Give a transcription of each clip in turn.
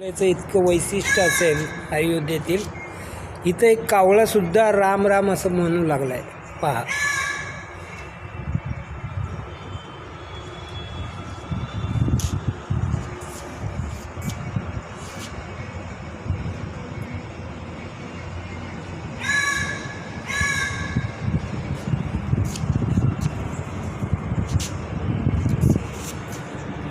याचं इतकं वैशिष्ट्य असेल अयोध्येतील इथं एक कावळासुद्धा राम राम असं म्हणू लागलाय. पहा.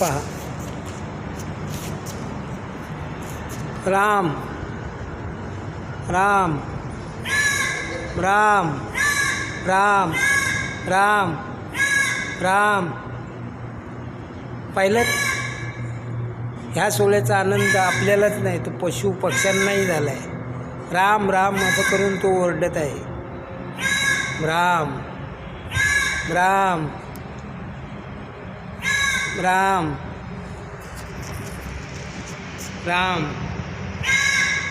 पहा. राम। राम। राम। राम। राम। राम। पाहिलं ह्या सोहळ्याचा आनंद आपल्यालाच नाही तो पशु पक्ष्यांनाही झाला आहे राम राम असं करून तो ओरडत आहे. राम। राम। राम। राम।